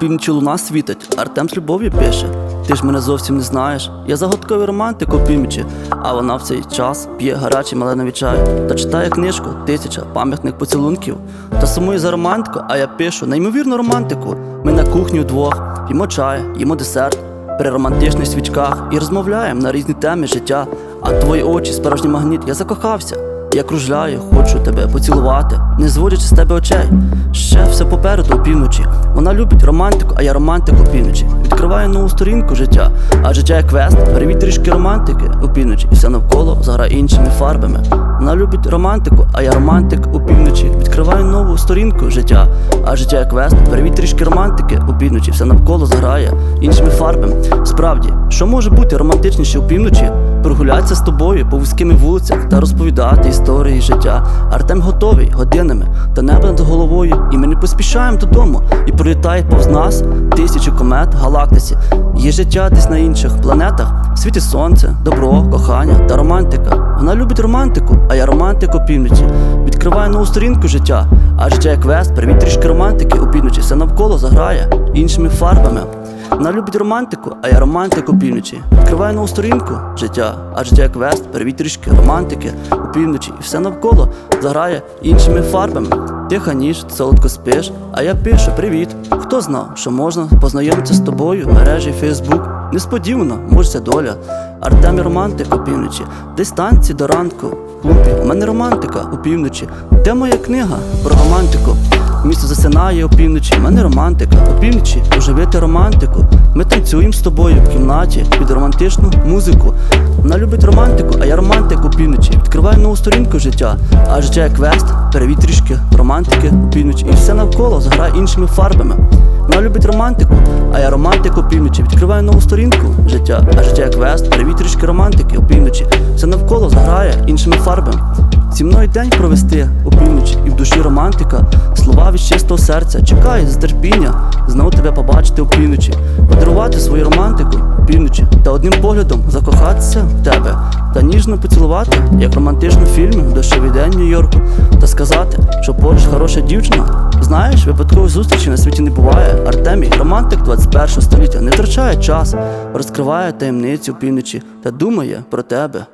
Опівночі луна світить, Артем з любов'ю пише. Ти ж мене зовсім не знаєш. Я загадковий романтик опівночі, а вона в цей час п'є гарячий малиновий чай та читає книжку Тисяча пам'ятних поцілунків. Та сумує за романтику, а я пишу неймовірну романтику. Ми на кухні вдвох, їмо чай, їмо десерт при романтичних свічках і розмовляємо на різні теми життя. А твої очі справжній магніт, я закохався. Я кружляю, хочу тебе поцілувати, не зводячи з тебе очей. Ще все попереду опівночі. Вона любить романтику, а я романтик півночі Відкриваю нову сторінку життя, а життя як квест, привіт трішки романтики опівночі, і все навколо заграє іншими фарбами. Вона любить романтику, а я романтик опівночі. Відкриваю нову сторінку життя, а життя як квест, привіт трішки романтики опівночі, все навколо заграє іншими фарбами. Справді, що може бути романтичніше опівночі? Прогулятися з тобою по вузькими вулицях та розповідати історії життя. Артем готовий годинами та небо над головою. І ми не поспішаємо додому. І пролітає повз нас тисячі комет галактиці. Є життя десь на інших планетах. Світить сонце, добро, кохання та романтика. Вона любить романтику, а я романтик опівночі. Відкриваю нову сторінку життя, а життя як квест, привіт трішки романтики опівночі. Все навколо заграє іншими фарбами. Вона любить романтику, а я романтик опівночі. Відкриваю нову сторінку життя, а життя як квест, привіт трішки романтики опівночі, і все навколо заграє іншими фарбами. Тиха ніж, солодко спиш, а я пишу привіт. Хто знав, що можна познайомитися з тобою в мережі Фейсбук? Несподівано, може це доля. Артем і романтик опівночі, десь танці до ранку. В Клубі, у мене романтика опівночі. Де моя книга про романтику? Місто засинає опівночі, в мене романтика. Опівночі оживити романтику. Ми танцюємо з тобою в кімнаті під романтичну музику. Вона любить романтику, а я романтик опівночі. Відкриваю нову сторінку життя, а життя як квест, перевід трішки романтики опівночі. І все навколо заграє іншими фарбами. Вона любить романтику, а я романтик опівночі. Відкриваю нову сторінку життя, а життя як квест, перевід романтики опівночі. Все навколо заграє іншими фарбами. Зі мною день провести опівночі і в душі романтика, слова від чистого серця. Чекаю з терпіння, знову тебе побачити опівночі, подарувати свою романтику опівночі та одним поглядом закохатися в тебе та ніжно поцілувати, як в романтичному фільмі дощовий день Нью-Йорку, та сказати, що поруч хороша дівчина. Знаєш, випадкової зустрічі на світі не буває. Артемій, романтик 21 століття, не втрачає час, розкриває таємниці опівночі та думає про тебе.